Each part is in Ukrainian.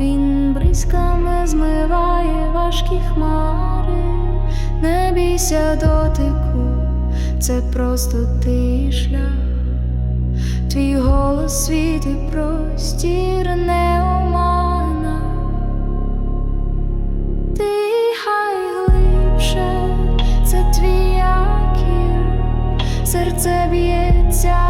бризками змиває важкі хмари, не бійся дотику, це просто твій шлях, твій голос світ і простір не омана. Дихай глибше, це твій якір, серце б'ється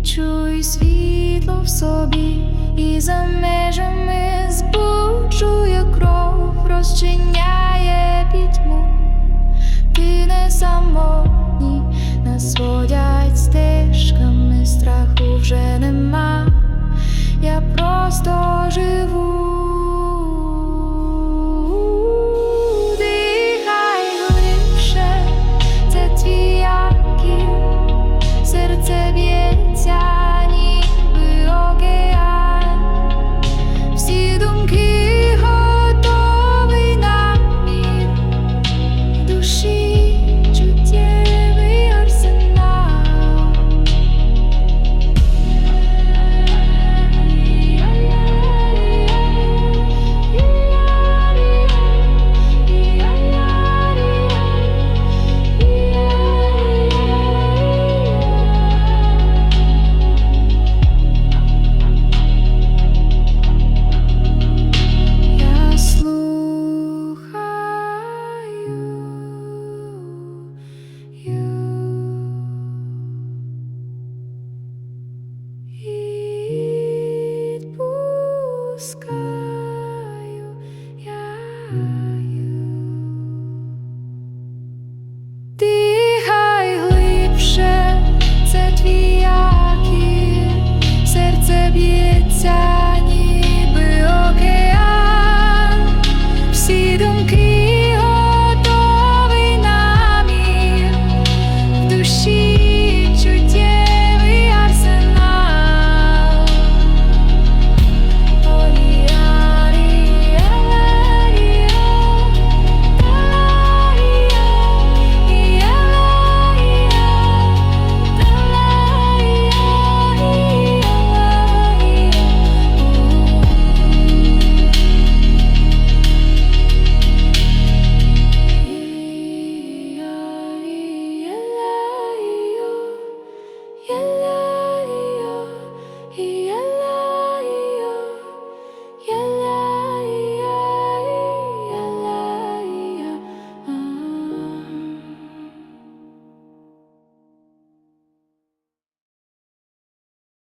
Відчуй світло в собі і за межами збуджує кров, розчиняє пітьму, ти не самотній на своїй